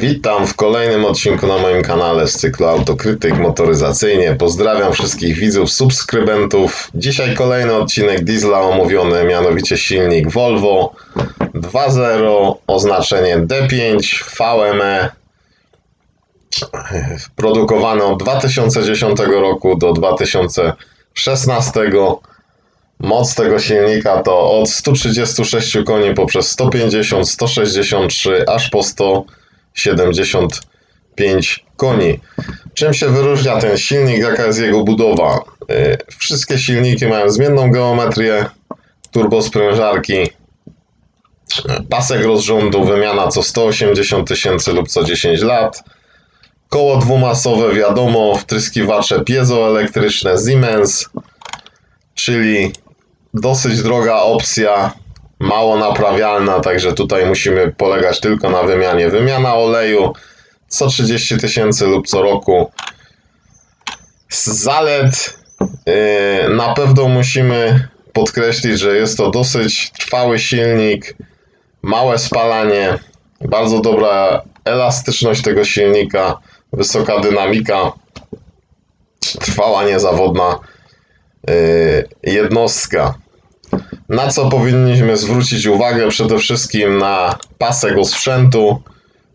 Witam w kolejnym odcinku na moim kanale z cyklu Autokrytyk Motoryzacyjnie. Pozdrawiam wszystkich widzów, subskrybentów. Dzisiaj kolejny odcinek diesla omówiony, mianowicie silnik Volvo 2.0, oznaczenie D5 VME. Produkowany od 2010 roku do 2016. Moc tego silnika to od 136 koni poprzez 150, 163 aż po 175 koni. Czym się wyróżnia ten silnik, jaka jest jego budowa? Yy, Wszystkie silniki mają zmienną geometrię, turbosprężarki, pasek rozrządu, wymiana co 180 tysięcy lub co 10 lat, koło dwumasowe, wiadomo, wtryskiwacze piezoelektryczne Siemens, czyli dosyć droga opcja, mało naprawialna, także tutaj musimy polegać tylko na wymianie. Wymiana oleju co 30 tysięcy lub co roku. Z zalet yy, na pewno musimy podkreślić, że jest to dosyć trwały silnik, małe spalanie, bardzo dobra elastyczność tego silnika, wysoka dynamika, trwała, niezawodna yy, jednostka. Na co powinniśmy zwrócić uwagę? Przede wszystkim na pasek osprzętu,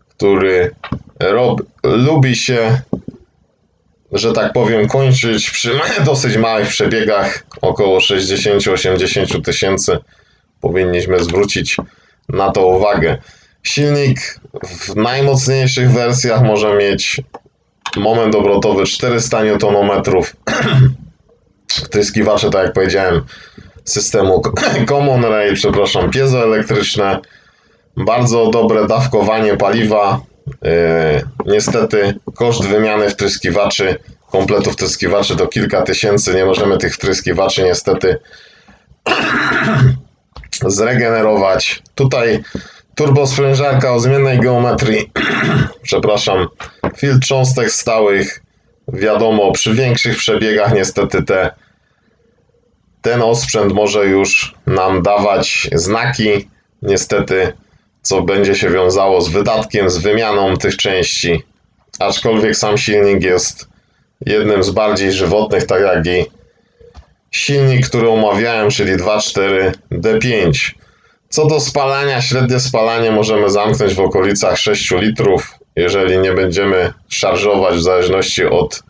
który rob, lubi się, że tak powiem, kończyć przy dosyć małych przebiegach, około 60-80 tysięcy. Powinniśmy zwrócić na to uwagę. Silnik w najmocniejszych wersjach może mieć moment obrotowy 400 Nm. Tryskiwacze, tak jak powiedziałem, systemu Common Rail, przepraszam, piezoelektryczne. Bardzo dobre dawkowanie paliwa. Yy, niestety koszt wymiany wtryskiwaczy, kompletu wtryskiwaczy to kilka tysięcy. Nie możemy tych wtryskiwaczy niestety zregenerować. Tutaj turbosprężarka o zmiennej geometrii, przepraszam, filtr cząstek stałych. Wiadomo, przy większych przebiegach niestety te ten osprzęt może już nam dawać znaki, niestety, co będzie się wiązało z wydatkiem, z wymianą tych części. Aczkolwiek sam silnik jest jednym z bardziej żywotnych, tak jak i silnik, który omawiałem, czyli 2.4 D5. Co do spalania, średnie spalanie możemy zamknąć w okolicach 6 litrów, jeżeli nie będziemy szarżować w zależności od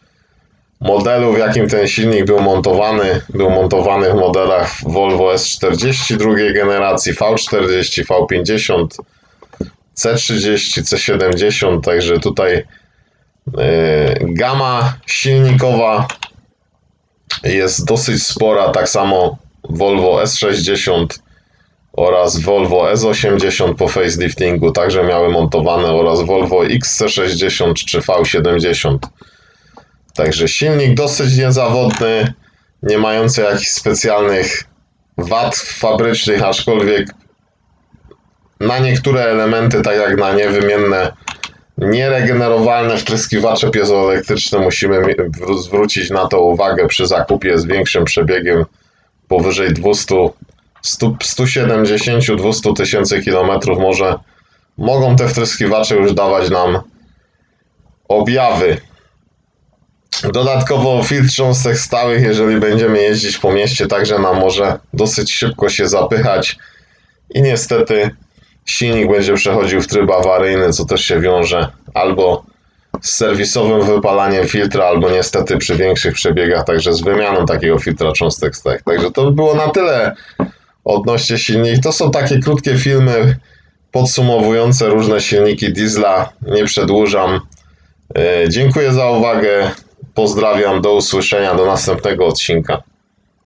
modelu, w jakim ten silnik był montowany. Był montowany w modelach Volvo S40 drugiej generacji, V40, V50, C30, C70, także tutaj yy, gama silnikowa jest dosyć spora, tak samo Volvo S60 oraz Volvo S80 po faceliftingu także miały montowane oraz Volvo XC60 czy V70. Także silnik dosyć niezawodny, nie mający jakichś specjalnych wad fabrycznych, aczkolwiek na niektóre elementy, tak jak na niewymienne, nieregenerowalne wtryskiwacze piezoelektryczne musimy zwrócić na to uwagę przy zakupie z większym przebiegiem powyżej 200, 170-200 tysięcy kilometrów może mogą te wtryskiwacze już dawać nam objawy. Dodatkowo filtr cząstek stałych, jeżeli będziemy jeździć po mieście, także nam może dosyć szybko się zapychać i niestety silnik będzie przechodził w tryb awaryjny, co też się wiąże albo z serwisowym wypalaniem filtra, albo niestety przy większych przebiegach, także z wymianą takiego filtra cząstek stałych. Także to by było na tyle odnośnie silników. To są takie krótkie filmy podsumowujące różne silniki diesla. Nie przedłużam. E, Dziękuję za uwagę. Pozdrawiam, do usłyszenia, do następnego odcinka.